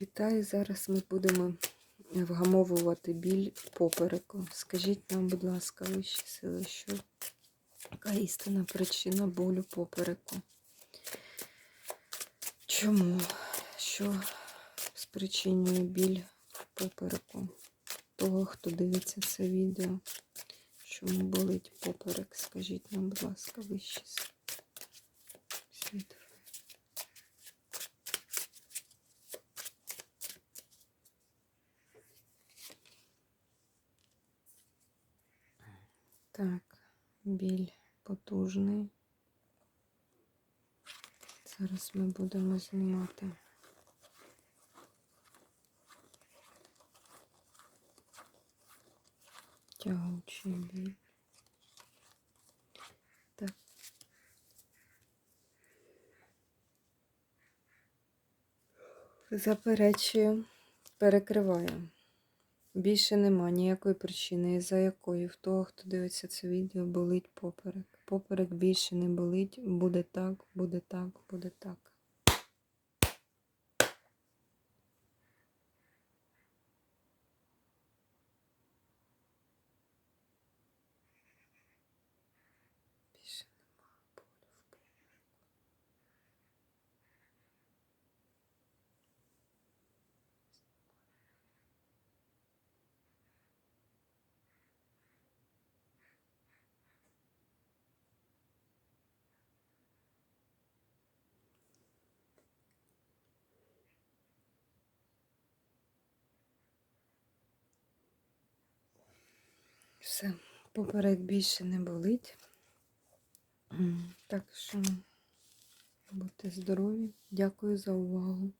Вітаю! Зараз ми будемо вгамовувати біль попереку. Скажіть нам, будь ласка, вищі сили, що яка істинна причина болю попереку? Чому? Що спричинює біль попереку? Того, хто дивиться це відео? Чому болить поперек? Скажіть нам, будь ласка, вищі сили. Так, біль потужний. Зараз ми будемо знімати. Тягучий біль. Так. Заперечую, перекриваю. Більше нема ніякої причини, за якої в того, хто дивиться це відео, болить поперек. Поперек більше не болить, буде так, буде так, буде так. Все, поперек більше не болить. Так що будьте здорові. Дякую за увагу.